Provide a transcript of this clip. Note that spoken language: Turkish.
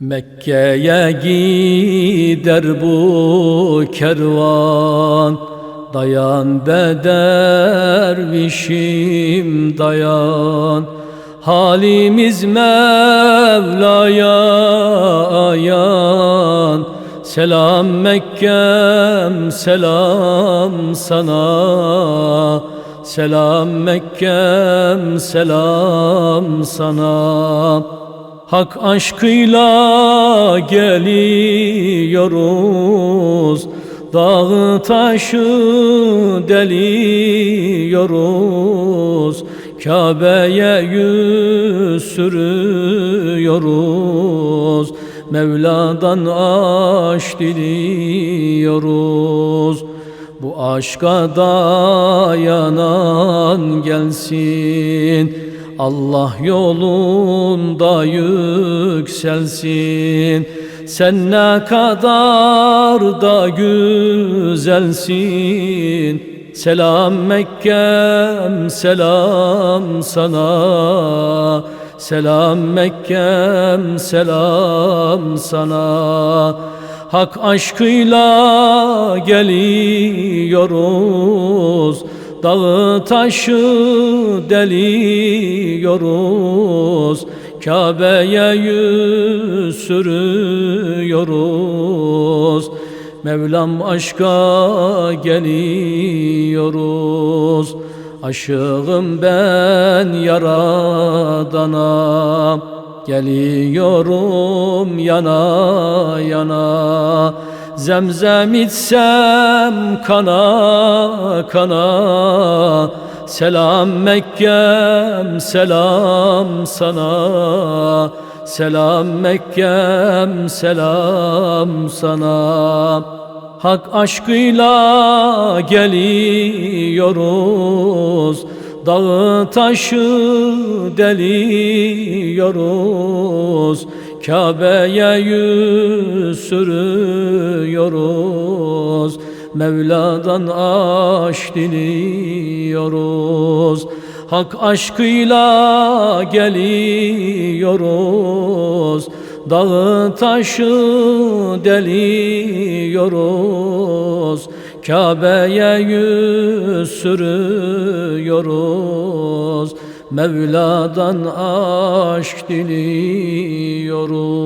Mekke'ye gider bu kervan. Dayan be dervişim dayan. Halimiz Mevla'ya ayan. Selam Mekke'm selam sana. Selam Mekke'm selam sana Hak aşkıyla geliyoruz Dağı taşı deliyoruz Kabe'ye yüz sürüyoruz Mevla'dan aşk diliyoruz. Bu aşka dayanan gelsin Allah yolunda yükselsin. Sen ne kadar da güzelsin. Selam Mekke'm selam sana. Selam Mekke'm selam sana. Hak aşkıyla geliyoruz Dağı taşı deliyoruz Kabe'ye yüz sürüyoruz. Mevlam aşka geliyoruz Aşığım ben yaradana. Geliyorum yana yana Zemzem içsem kana kana. Selam Mekke'm selam sana. Selam Mekke'm selam sana. Hak aşkıyla geliyoruz. Dağı taşı deliyoruz Kabe'ye yüz sürüyoruz Mevla'dan aşk diliyoruz Hak aşkıyla geliyoruz Dağı taşı deliyoruz. Kabe'ye yüz sürüyoruz Mevla'dan aşk diliyoruz করুন